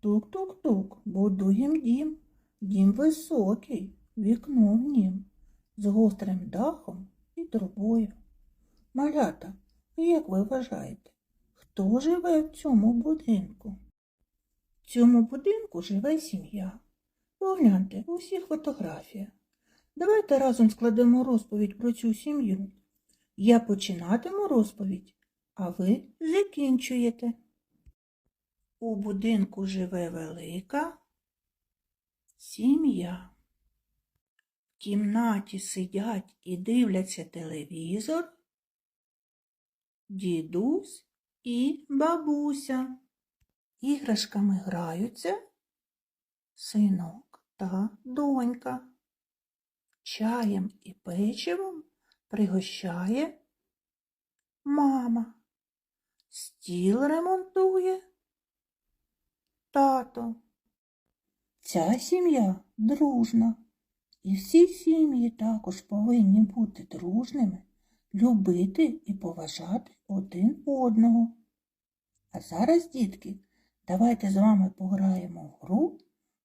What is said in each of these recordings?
Тук-тук-тук, будуєм дім. Дім високий, вікно в нім, з гострим дахом і трубою. Малята, як ви вважаєте, хто живе в цьому будинку? В цьому будинку живе сім'я. Погляньте у всіх фотографіях. Давайте разом складемо розповідь про цю сім'ю. Я починатиму розповідь, а ви закінчуєте. У будинку живе велика сім'я. В кімнаті сидять і дивляться телевізор, дідусь і бабуся. Іграшками граються синок та донька. Чаєм і печивом пригощає мама. Стіл ремонтує тато. Ця сім'я дружна, і всі сім'ї також повинні бути дружними, любити і поважати один одного. А зараз, дітки, давайте з вами пограємо в гру,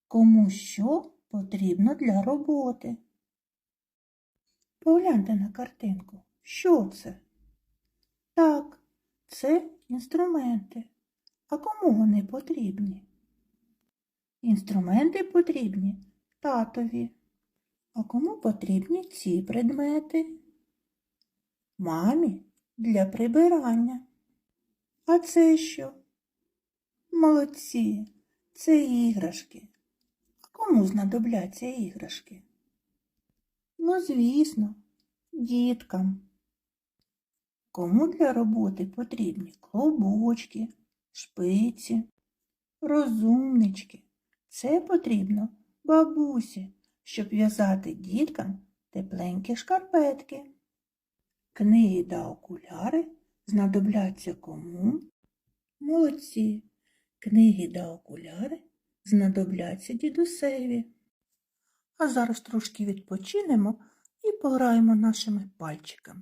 кому що потрібно для роботи. Погляньте на картинку. Що це? Так, це інструменти. А кому вони потрібні? Інструменти потрібні татові. А кому потрібні ці предмети? Мамі для прибирання. А це що? Молодці, це іграшки. А кому знадобляться іграшки? Ну, звісно, діткам. Кому для роботи потрібні клобочки, шпиці, розумнички. Це потрібно бабусі, щоб в'язати діткам тепленькі шкарпетки. Книги та окуляри знадобляться кому? Молодці. Книги та окуляри знадобляться дідусеві. А зараз трошки відпочинемо і пограємо нашими пальчиками.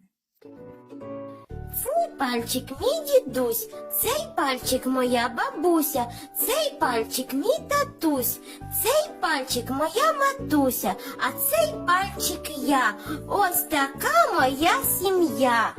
Цей пальчик мій дідусь, цей пальчик моя бабуся, цей пальчик мій татусь, цей пальчик моя матуся, а цей пальчик я. Ось така моя сім'я.